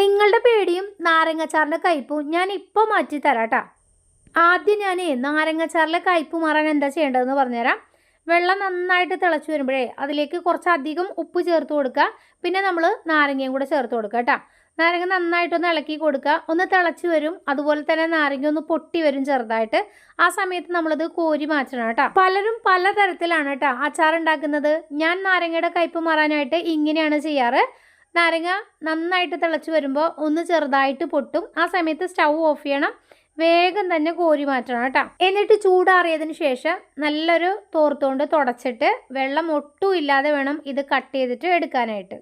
നിങ്ങളുടെ പേടിയും നാരങ്ങച്ചാറിന്റെ കയ്പും ഞാൻ ഇപ്പോൾ മാറ്റി തരാം ആദ്യം ഞാൻ നാരങ്ങച്ചാറിലെ കയ്പ് മാറാൻ എന്താ ചെയ്യേണ്ടതെന്ന് പറഞ്ഞുതരാം. വെള്ളം നന്നായിട്ട് തിളച്ച് വരുമ്പോഴേ അതിലേക്ക് കുറച്ചധികം ഉപ്പ് ചേർത്ത് കൊടുക്കുക. പിന്നെ നമ്മൾ നാരങ്ങയും കൂടെ ചേർത്ത് കൊടുക്കുക കേട്ടോ. നാരങ്ങ നന്നായിട്ടൊന്ന് ഇളക്കി കൊടുക്കുക. ഒന്ന് തിളച്ച് വരും. അതുപോലെ തന്നെ നാരങ്ങ ഒന്ന് പൊട്ടി വരും ചെറുതായിട്ട്. ആ സമയത്ത് നമ്മളത് കോരി മാറ്റണം കേട്ടോ. പലരും പലതരത്തിലാണ് കേട്ടോ അച്ചാർ ഉണ്ടാക്കുന്നത് ഞാൻ നാരങ്ങയുടെ കയ്പ് മാറാനായിട്ട് ഇങ്ങനെയാണ് ചെയ്യാറ്. നാരങ്ങ നന്നായിട്ട് തിളച്ച് വരുമ്പോൾ ഒന്ന് ചെറുതായിട്ട് പൊട്ടും. ആ സമയത്ത് സ്റ്റൗ ഓഫ് ചെയ്യണം. വേഗം തന്നെ കോരി മാറ്റണം കേട്ടോ. എന്നിട്ട് ചൂടാറിയതിന് ശേഷം നല്ലൊരു തോർത്തുകൊണ്ട് തുടച്ചിട്ട് വെള്ളം ഒട്ടും ഇല്ലാതെ വേണം ഇത് കട്ട് ചെയ്തിട്ട് എടുക്കാനായിട്ട്.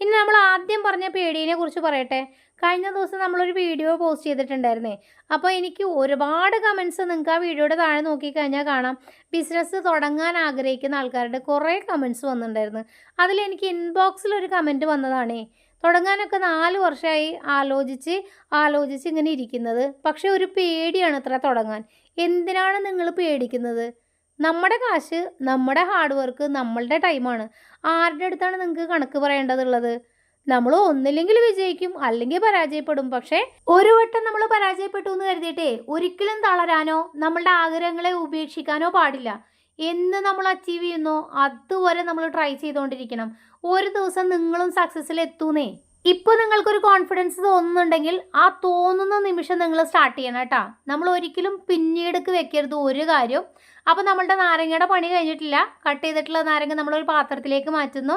ഇനി നമ്മൾ ആദ്യം പറഞ്ഞ പേടിയെ കുറിച്ച് പറയട്ടെ. കഴിഞ്ഞ ദിവസം നമ്മളൊരു വീഡിയോ പോസ്റ്റ് ചെയ്തിട്ടുണ്ടായിരുന്നേ. അപ്പോൾ എനിക്ക് ഒരുപാട് കമൻസ് നിങ്ങൾക്ക് ആ വീഡിയോയുടെ താഴെ നോക്കിക്കഴിഞ്ഞാൽ കാണാം. ബിസിനസ് തുടങ്ങാൻ ആഗ്രഹിക്കുന്ന ആൾക്കാരുടെ കുറേ കമൻസ് വന്നിട്ടുണ്ടായിരുന്നു. അതിലെനിക്ക് ഇൻബോക്സിൽ ഒരു കമന്റ് വന്നതാണേ. തുടങ്ങാനൊക്കെ നാല് വർഷമായി ആലോചിച്ച് ആലോചിച്ച് ഇങ്ങനെ ഇരിക്കുന്നത്. പക്ഷേ ഒരു പേടിയാണ് ഇത്ര തുടങ്ങാൻ. എന്തിനാണ് നിങ്ങൾ പേടിക്കുന്നത്? നമ്മുടെ കാശ് നമ്മുടെ ഹാർഡ് വർക്ക് നമ്മളുടെ ടൈമാണ് ആരുടെ അടുത്താണ് നിങ്ങൾക്ക് കണക്ക് പറയേണ്ടതുള്ളത്? നമ്മൾ ഒന്നില്ലെങ്കിൽ വിജയിക്കും അല്ലെങ്കിൽ പരാജയപ്പെടും. പക്ഷേ ഒരു വട്ടം നമ്മൾ പരാജയപ്പെട്ടു എന്ന് കരുതിയിട്ടേ ഒരിക്കലും തളരാനോ നമ്മളുടെ ആഗ്രഹങ്ങളെ ഉപേക്ഷിക്കാനോ പാടില്ല. എന്ന് നമ്മൾ അച്ചീവ് ചെയ്യുന്നോ അതുവരെ നമ്മൾ ട്രൈ ചെയ്തുകൊണ്ടിരിക്കണം. ഒരു ദിവസം നിങ്ങളും സക്സസ്സിൽ എത്തൂന്നേ. ഇപ്പോൾ നിങ്ങൾക്കൊരു കോൺഫിഡൻസ് തോന്നുന്നുണ്ടെങ്കിൽ ആ തോന്നുന്ന നിമിഷം നിങ്ങൾ സ്റ്റാർട്ട് ചെയ്യണം കേട്ടോ. നമ്മൾ ഒരിക്കലും പിന്നീടക്ക് വെക്കരുത് ഒരു കാര്യം. അപ്പോൾ നമ്മളുടെ നാരങ്ങയുടെ പണി കഴിഞ്ഞിട്ടില്ല. കട്ട് ചെയ്തിട്ടുള്ള നാരങ്ങ നമ്മളൊരു പാത്രത്തിലേക്ക് മാറ്റുന്നു.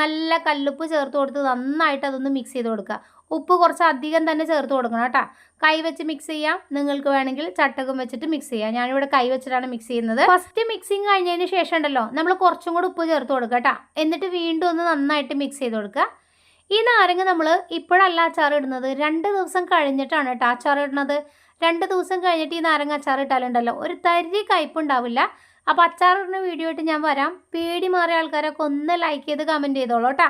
നല്ല കല്ലുപ്പ് ചേർത്ത് കൊടുത്ത് നന്നായിട്ട് അതൊന്ന് മിക്സ് ചെയ്ത് കൊടുക്കുക. ഉപ്പ് കുറച്ച് അധികം തന്നെ ചേർത്ത് കൊടുക്കണം കേട്ടോ. കൈ വെച്ച് മിക്സ് ചെയ്യാം. നിങ്ങൾക്ക് വേണമെങ്കിൽ ചട്ടകം വെച്ചിട്ട് മിക്സ് ചെയ്യാം. ഞാനിവിടെ കൈ വെച്ചിട്ടാണ് മിക്സ് ചെയ്യുന്നത്. ഫസ്റ്റ് മിക്സിങ് കഴിഞ്ഞതിന് ശേഷം ഉണ്ടല്ലോ നമ്മൾ കുറച്ചും കൂടി ഉപ്പ് ചേർത്ത് കൊടുക്കുക കേട്ടോ. എന്നിട്ട് വീണ്ടും ഒന്ന് നന്നായിട്ട് മിക്സ് ചെയ്ത് കൊടുക്കുക. ഈ നാരങ്ങ നമ്മൾ ഇപ്പോഴല്ല അച്ചാർ ഇടുന്നത്. രണ്ട് ദിവസം കഴിഞ്ഞിട്ടാണ് കേട്ടോ അച്ചാർ ഇടുന്നത്. രണ്ട് ദിവസം കഴിഞ്ഞിട്ട് ഈ നാരങ്ങ അച്ചാർ ഇട്ടാലുണ്ടല്ലോ. ഒരു തരി കയ്പുണ്ടാവില്ല അപ്പോൾ അച്ചാർ ഇടുന്ന വീഡിയോ ആയിട്ട് ഞാൻ വരാം. പേടി മാറിയ ആൾക്കാരൊക്കെ ഒന്ന് ലൈക്ക് ചെയ്ത് കമന്റ് ചെയ്തോളൂ കേട്ടോ